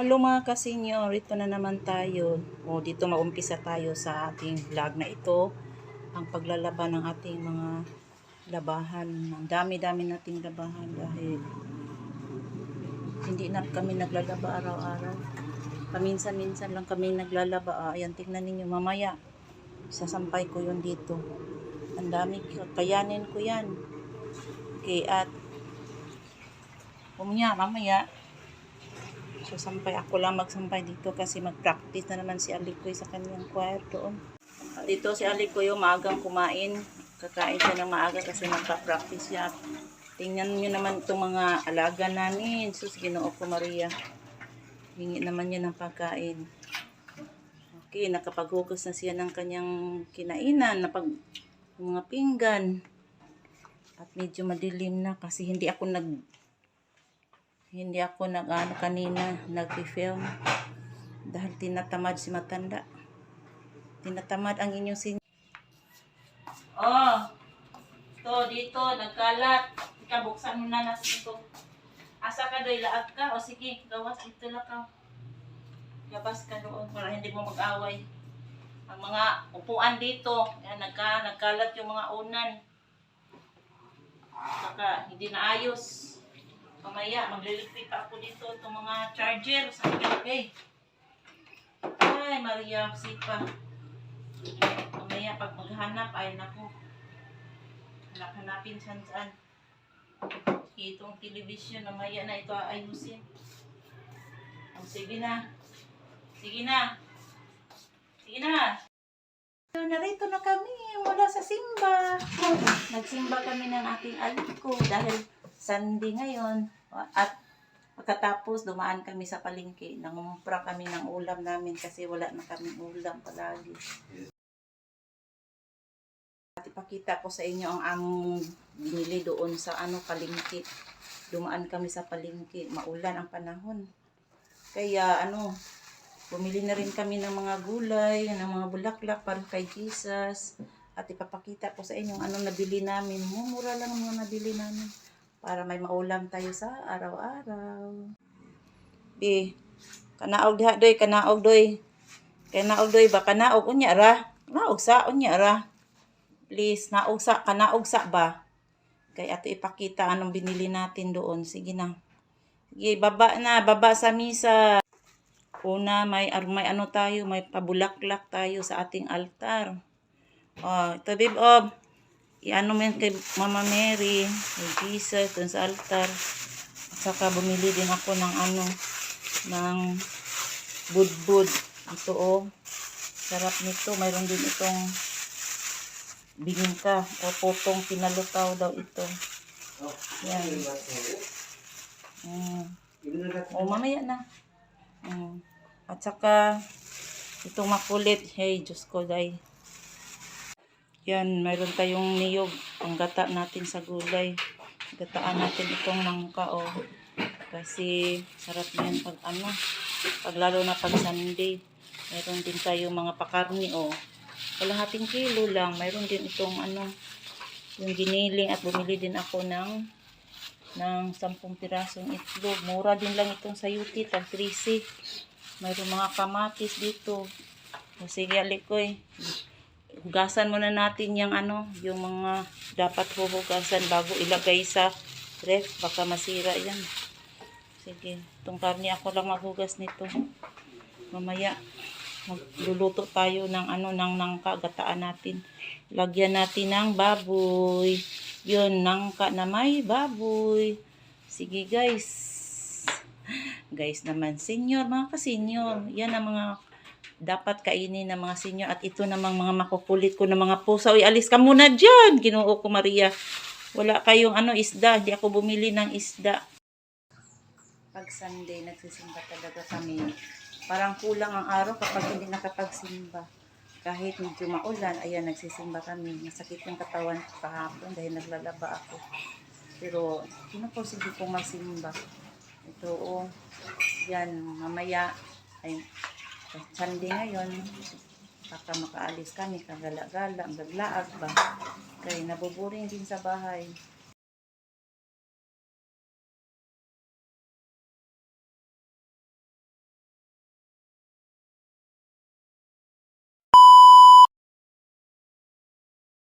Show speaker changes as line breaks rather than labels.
Hello mga kasenyor, ito na naman tayo. O dito maumpisa tayo sa ating vlog na ito. Ang paglalaban ng ating mga labahan. Ang dami-dami nating labahan dahil hindi na kami naglalaba araw-araw. Paminsan-minsan lang kami naglalaba. Ah, ayan, tingnan ninyo mamaya. Sasampay ko yun dito. Ang dami, kayanin ko yan. Okay, at Pumya, mamaya, So, sampay ako lang magsampay dito kasi mag-practice na naman si Alikoy sa kanyang choir doon. Dito si Alikoy yung maagang kumain. Kakain siya ng maaga kasi magpa-practice siya. Tingnan nyo naman itong mga alaga namin. Sus, ginoo ko Maria. Hingi naman niya ng pagkain. Okay, nakapaghugas na siya ng kanyang kinainan, napag mga pinggan. At medyo madilim na kasi hindi ako nag hindi ako nag ano kanina nag-film dahil tinatamad si matanda. Tinatamad ang inyong sin Oh. To dito nagkalat. Ika buksan mo na ito. Asa ka doy laag ka o sige gawas dito lang ka. Labas ka doon para hindi mo mag-away. Ang mga upuan dito, yan, nagka, nagkalat yung mga unan. Saka hindi na ayos. Mamaya, magliligpit ako dito itong mga charger sa nilagay. Ay, Maria, sipa. Mamaya, pag maghanap, ay naku. Hanap-hanapin saan saan. Itong television, mamaya na ito ayusin. Oh, sige na. Sige na. Sige na. So, narito na kami mula sa simba. Nagsimba kami ng ating aliko dahil Sunday ngayon. At pagkatapos dumaan kami sa palengke. Nangumpra kami ng ulam namin kasi wala na kaming ulam palagi. At ipakita ko sa inyo ang among binili doon sa ano palengke. Dumaan kami sa palengke. Maulan ang panahon. Kaya ano, bumili na rin kami ng mga gulay, ng mga bulaklak para kay Jesus. At ipapakita ko sa inyo ang anong nabili namin. Mumura lang ang mga nabili namin para may maulam tayo sa araw-araw. Bi, kanaog diha doy, kanaog doy. Kanaog doy ba kanaog unya ra? Naog sa unya ra. Please, naog sa kanaog sa ba? Kay ato ipakita anong binili natin doon. Sige na. Sige, baba na, baba sa misa. Una, may, may ano tayo, may pabulaklak tayo sa ating altar. Oh, ito, babe, oh. Iano mo kay Mama Mary, kay Jesus, dun sa altar. At saka bumili din ako ng ano, ng budbud. Ito, oh. Sarap nito. Mayroon din itong bingka o potong pinalukaw daw ito. Yan. Mm. O, mamaya na. Mm. At saka, itong makulit. Hey, Diyos ko, day. Yan, mayroon tayong niyog. Ang gata natin sa gulay. Gataan natin itong nangka, oh. Kasi, sarap yan pag ano. Pag lalo na pag Sunday. Mayroon din tayo mga pakarni, oh. Kalahating kilo lang. Mayroon din itong ano, yung giniling at bumili din ako ng ng 10 pirasong itlog. Mura din lang itong sayuti, tag 13. Mayroon mga kamatis dito. Sige, alikoy. Hugasan muna natin yung ano, yung mga dapat huhugasan bago ilagay sa ref. Baka masira yan. Sige, itong karne ako lang maghugas nito. Mamaya, magluluto tayo ng ano, ng nangka, gataan natin. Lagyan natin ng baboy. Yun, nangka na may baboy. Sige guys. Guys naman, senior, mga ka-senior. Yan ang mga dapat kainin ng mga senior. At ito namang mga makukulit ko ng mga pusa. Uy, alis ka muna dyan. Ginoo ko, Maria. Wala kayong ano, isda. Hindi ako bumili ng isda. Pag Sunday, nagsisimba talaga kami. Parang kulang ang araw kapag hindi nakapagsimba. Kahit medyo maulan, ayan, nagsisimba kami. Masakit yung katawan kahapon dahil naglalaba ako. Pero, pinuposige kong magsimba. Ito, oh, yan, mamaya, ay, Sunday ngayon, baka makaalis kami, kagala-gala, ang gaglaag ba. Kaya nabuburing din sa bahay.